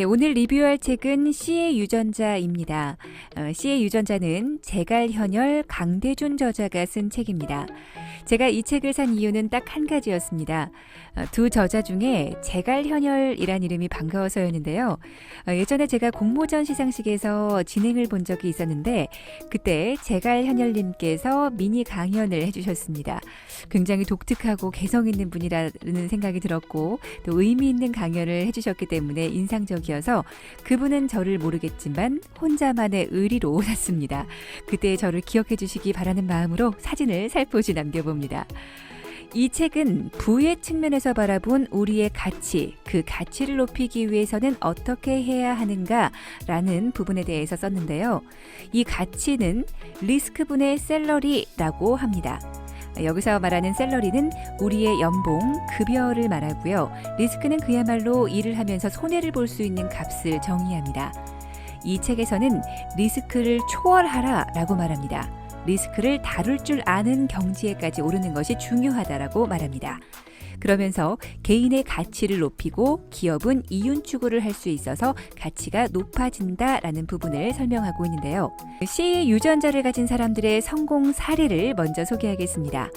네, 오늘 리뷰할 책은 C의 유전자입니다. 어, C의 유전자는 제갈현열 강대준 저자가 쓴 책입니다. 제가 이 책을 산 이유는 딱 한 가지였습니다. 어, 두 저자 중에 제갈현열이란 이름이 반가워서였는데요. 어, 예전에 제가 공모전 시상식에서 진행을 본 적이 있었는데 그때 제갈현열님께서 미니 강연을 해주셨습니다. 굉장히 독특하고 개성 있는 분이라는 생각이 들었고 또 의미 있는 강연을 해주셨기 때문에 인상적이 어서 그분은 저를 모르겠지만 혼자만의 의리로 샀습니다. 그때 저를 기억해 주시기 바라는 마음으로 사진을 살포시 남겨봅니다. 이 책은 부의 측면에서 바라본 우리의 가치, 그 가치를 높이기 위해서는 어떻게 해야 하는가 라는 부분에 대해서 썼는데요. 이 가치는 리스크분의 셀러리라고 합니다. 여기서 말하는 셀러리는 우리의 연봉, 급여를 말하고요. 리스크는 그야말로 일을 하면서 손해를 볼 수 있는 값을 정의합니다. 이 책에서는 리스크를 초월하라 라고 말합니다. 리스크를 다룰 줄 아는 경지에까지 오르는 것이 중요하다라고 말합니다. 그러면서 개인의 가치를 높이고 기업은 이윤 추구를 할 수 있어서 가치가 높아진다라는 부분을 설명하고 있는데요. C의 유전자를 가진 사람들의 성공 사례를 먼저 소개하겠습니다.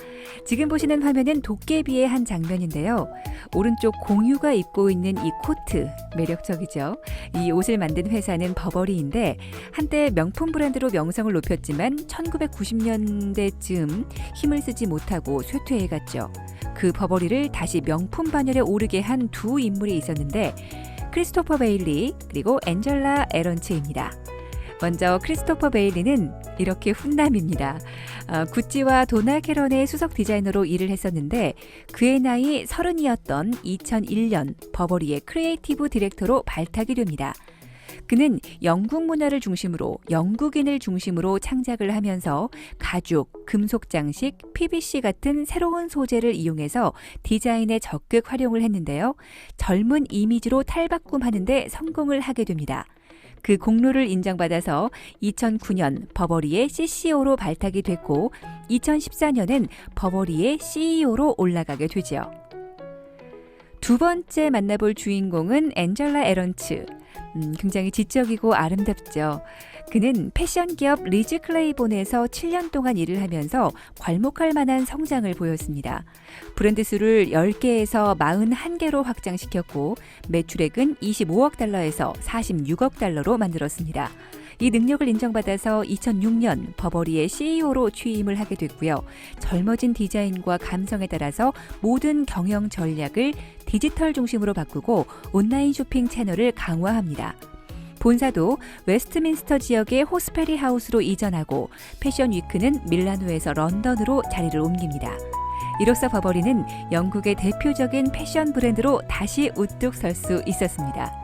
지금 보시는 화면은 도깨비의 한 장면인데요. 오른쪽 공유가 입고 있는 이 코트 매력적이죠. 이 옷을 만든 회사는 버버리인데 한때 명품 브랜드로 명성을 높였지만 1990년대쯤 힘을 쓰지 못하고 쇠퇴해 갔죠. 그 버버리를 다시 명품 반열에 오르게 한 두 인물이 있었는데 크리스토퍼 베일리 그리고 엔젤라 에런츠입니다. 먼저 크리스토퍼 베일리는 이렇게 훈남입니다. 어, 구찌와 도나 캐런의 수석 디자이너로 일을 했었는데 그의 나이 서른이었던 2001년 버버리의 크리에이티브 디렉터로 발탁이 됩니다. 그는 영국 문화를 중심으로 영국인을 중심으로 창작을 하면서 가죽, 금속 장식, PVC 같은 새로운 소재를 이용해서 디자인에 적극 활용을 했는데요. 젊은 이미지로 탈바꿈하는데 성공을 하게 됩니다. 그 공로를 인정받아서 2009년 버버리의 CCO로 발탁이 됐고 2014년엔 버버리의 CEO로 올라가게 되죠. 두 번째 만나볼 주인공은 엔젤라 에런츠. 음, 굉장히 지적이고 아름답죠. 그는 패션 기업 리즈 클레이본에서 7년 동안 일을 하면서 괄목할 만한 성장을 보였습니다. 브랜드 수를 10개에서 41개로 확장시켰고 매출액은 25억 달러에서 46억 달러로 만들었습니다. 이 능력을 인정받아서 2006년 버버리의 CEO로 취임을 하게 됐고요. 젊어진 디자인과 감성에 따라서 모든 경영 전략을 디지털 중심으로 바꾸고 온라인 쇼핑 채널을 강화합니다. 본사도 웨스트민스터 지역의 호스페리 하우스로 이전하고 패션 위크는 밀라노에서 런던으로 자리를 옮깁니다. 이로써 버버리는 영국의 대표적인 패션 브랜드로 다시 우뚝 설 수 있었습니다.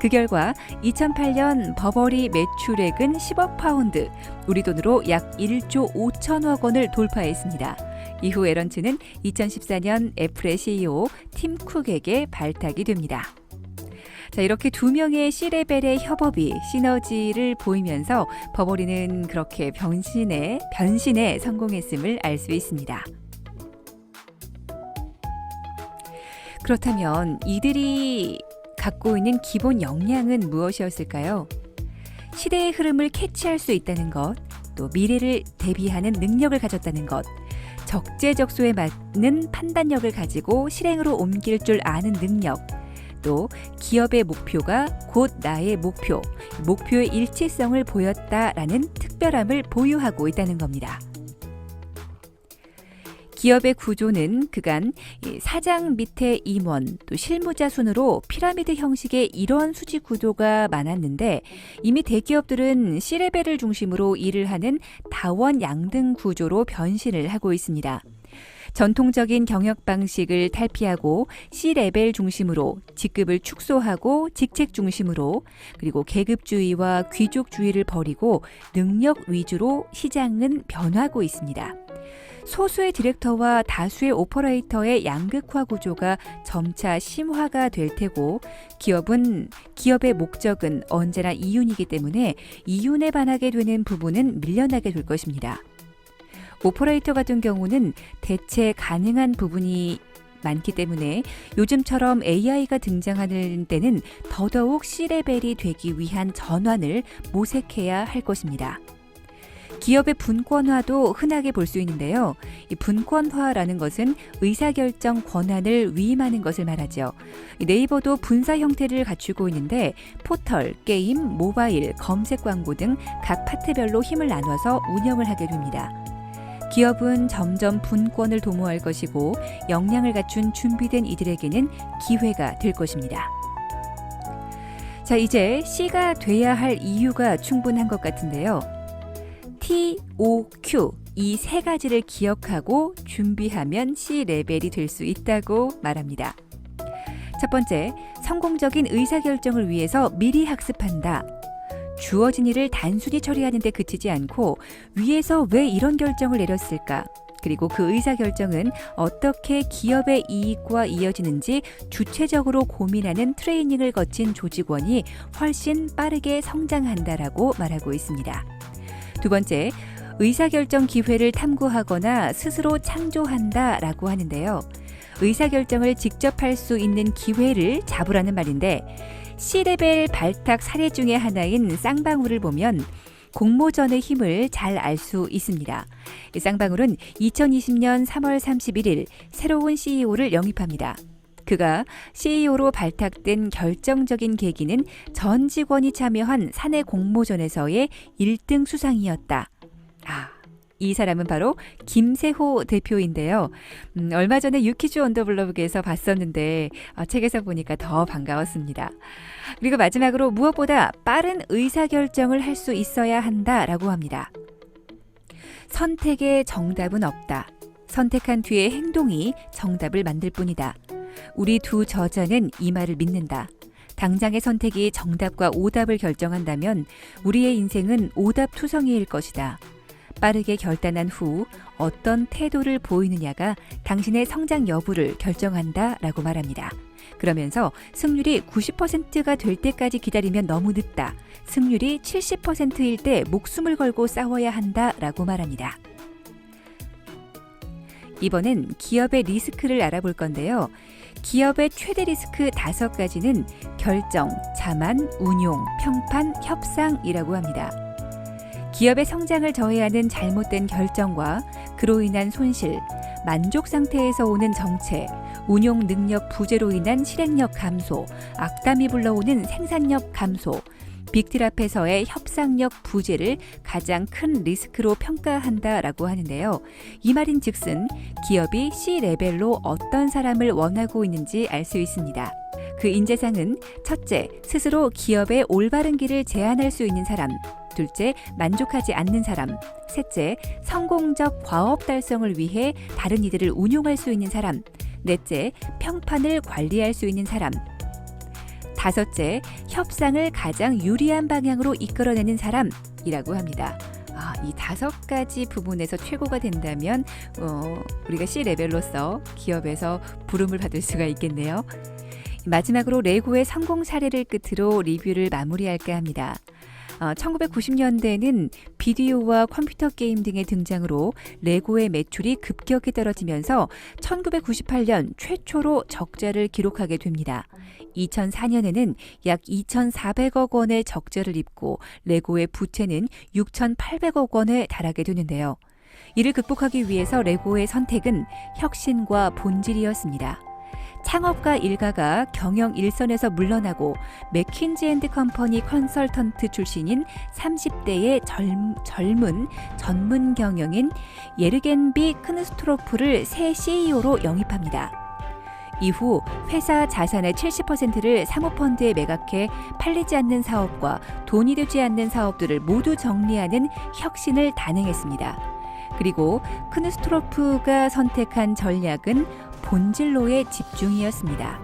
그 결과 2008년 버버리 매출액은 10억 파운드, 우리 돈으로 약 1조 5천억 원을 돌파했습니다. 이후 에런츠는 2014년 애플의 CEO 팀 쿡에게 발탁이 됩니다. 자, 이렇게 두 명의 C레벨의 협업이 시너지를 보이면서 버버리는 그렇게 변신에, 변신에 성공했음을 알 수 있습니다. 그렇다면 이들이 갖고 있는 기본 역량은 무엇이었을까요? 시대의 흐름을 캐치할 수 있다는 것, 또 미래를 대비하는 능력을 가졌다는 것, 적재적소에 맞는 판단력을 가지고 실행으로 옮길 줄 아는 능력, 또 기업의 목표가 곧 나의 목표, 목표의 일치성을 보였다라는 특별함을 보유하고 있다는 겁니다. 기업의 구조는 그간 사장 밑에 임원 또 실무자 순으로 피라미드 형식의 이러한 수직 구조가 많았는데 이미 대기업들은 C레벨을 중심으로 일을 하는 다원 양등 구조로 변신을 하고 있습니다. 전통적인 경영 방식을 탈피하고 C레벨 중심으로 직급을 축소하고 직책 중심으로 그리고 계급주의와 귀족주의를 버리고 능력 위주로 시장은 변하고 있습니다. 소수의 디렉터와 다수의 오퍼레이터의 양극화 구조가 점차 심화가 될 테고 기업은 기업의 목적은 언제나 이윤이기 때문에 이윤에 반하게 되는 부분은 밀려나게 될 것입니다. 오퍼레이터 같은 경우는 대체 가능한 부분이 많기 때문에 요즘처럼 AI가 등장하는 때는 더더욱 C레벨이 되기 위한 전환을 모색해야 할 것입니다. 기업의 분권화도 흔하게 볼 수 있는데요. 이 분권화라는 것은 의사결정 권한을 위임하는 것을 말하죠. 이 네이버도 분사 형태를 갖추고 있는데 포털, 게임, 모바일, 검색 광고 등 각 파트별로 힘을 나눠서 운영을 하게 됩니다. 기업은 점점 분권을 도모할 것이고 역량을 갖춘 준비된 이들에게는 기회가 될 것입니다. 자, 이제 C가 돼야 할 이유가 충분한 것 같은데요. T, O, Q 이 세 가지를 기억하고 준비하면 C 레벨이 될 수 있다고 말합니다. 첫 번째, 성공적인 의사결정을 위해서 미리 학습한다. 주어진 일을 단순히 처리하는 데 그치지 않고 위에서 왜 이런 결정을 내렸을까? 그리고 그 의사결정은 어떻게 기업의 이익과 이어지는지 주체적으로 고민하는 트레이닝을 거친 조직원이 훨씬 빠르게 성장한다라고 말하고 있습니다. 두 번째, 의사결정 기회를 탐구하거나 스스로 창조한다 라고 하는데요. 의사결정을 직접 할 수 있는 기회를 잡으라는 말인데 C레벨 발탁 사례 중의 하나인 쌍방울을 보면 공모전의 힘을 잘 알 수 있습니다. 이 쌍방울은 2020년 3월 31일 새로운 CEO를 영입합니다. 그가 CEO로 발탁된 결정적인 계기는 전 직원이 참여한 사내 공모전에서의 1등 수상이었다. 아, 이 사람은 바로 김세호 대표인데요. 음, 얼마 전에 유키즈 언더블럭에서 봤었는데 어, 책에서 보니까 더 반가웠습니다. 그리고 마지막으로 무엇보다 빠른 의사결정을 할 수 있어야 한다라고 합니다. 선택의 정답은 없다. 선택한 뒤의 행동이 정답을 만들 뿐이다. 우리 두 저자는 이 말을 믿는다. 당장의 선택이 정답과 오답을 결정한다면 우리의 인생은 오답 투성이일 것이다. 빠르게 결단한 후 어떤 태도를 보이느냐가 당신의 성장 여부를 결정한다 라고 말합니다. 그러면서 승률이 90%가 될 때까지 기다리면 너무 늦다. 승률이 70%일 때 목숨을 걸고 싸워야 한다 라고 말합니다. 이번엔 기업의 리스크를 알아볼 건데요. 기업의 최대 리스크 다섯 가지는 결정, 자만, 운용, 평판, 협상이라고 합니다. 기업의 성장을 저해하는 잘못된 결정과 그로 인한 손실, 만족 상태에서 오는 정체, 운용 능력 부재로 인한 실행력 감소, 악담이 불러오는 생산력 감소, 빅딜 앞에서의 협상력 부재를 가장 큰 리스크로 평가한다라고 하는데요. 이 말인 즉슨 기업이 C 레벨로 어떤 사람을 원하고 있는지 알 수 있습니다. 그 인재상은 첫째, 스스로 기업의 올바른 길을 제안할 수 있는 사람. 둘째, 만족하지 않는 사람. 셋째, 성공적 과업 달성을 위해 다른 이들을 운용할 수 있는 사람. 넷째, 평판을 관리할 수 있는 사람. 다섯째, 협상을 가장 유리한 방향으로 이끌어내는 사람이라고 합니다. 아, 이 다섯 가지 부분에서 최고가 된다면 어, 우리가 C 레벨로서 기업에서 부름을 받을 수가 있겠네요. 마지막으로 레고의 성공 사례를 끝으로 리뷰를 마무리할까 합니다. 어, 1990년대는 비디오와 컴퓨터 게임 등의 등장으로 레고의 매출이 급격히 떨어지면서 1998년 최초로 적자를 기록하게 됩니다. 2004년에는 약 2,400억 원의 적자를 입고 레고의 부채는 6,800억 원에 달하게 되는데요. 이를 극복하기 위해서 레고의 선택은 혁신과 본질이었습니다. 창업가 일가가 경영 일선에서 물러나고 맥킨지 앤드 컴퍼니 컨설턴트 출신인 30대의 젊, 젊은 전문 경영인 예르겐비 크누스트로프를 새 CEO로 영입합니다. 이후 회사 자산의 70%를 사모펀드에 매각해 팔리지 않는 사업과 돈이 되지 않는 사업들을 모두 정리하는 혁신을 단행했습니다. 그리고 크누스트로프가 선택한 전략은 본질로의 집중이었습니다.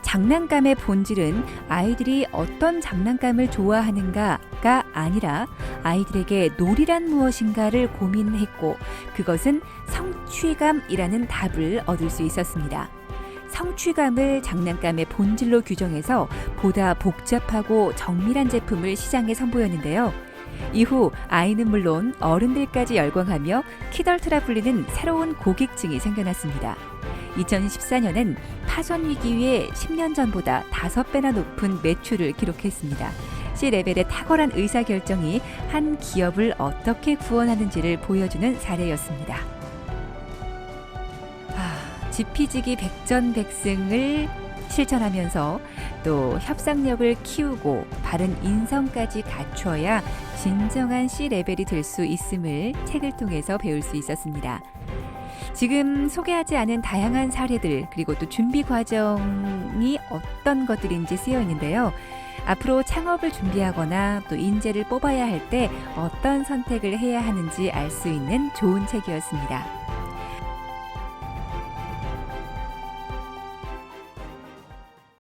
장난감의 본질은 아이들이 어떤 장난감을 좋아하는가가 아니라 아이들에게 놀이란 무엇인가를 고민했고 그것은 성취감이라는 답을 얻을 수 있었습니다. 성취감을 장난감의 본질로 규정해서 보다 복잡하고 정밀한 제품을 시장에 선보였는데요. 이후 아이는 물론 어른들까지 열광하며 키덜트라 불리는 새로운 고객층이 생겨났습니다. 2014년엔 파손 위기에 10년 전보다 5배나 높은 매출을 기록했습니다. C레벨의 탁월한 의사결정이 한 기업을 어떻게 구원하는지를 보여주는 사례였습니다. 아, 지피지기 백전백승을 실천하면서 또 협상력을 키우고 바른 인성까지 갖춰야 진정한 C레벨이 될 수 있음을 책을 통해서 배울 수 있었습니다. 지금 소개하지 않은 다양한 사례들 그리고 또 준비 과정이 어떤 것들인지 쓰여 있는데요. 앞으로 창업을 준비하거나 또 인재를 뽑아야 할 때 어떤 선택을 해야 하는지 알 수 있는 좋은 책이었습니다.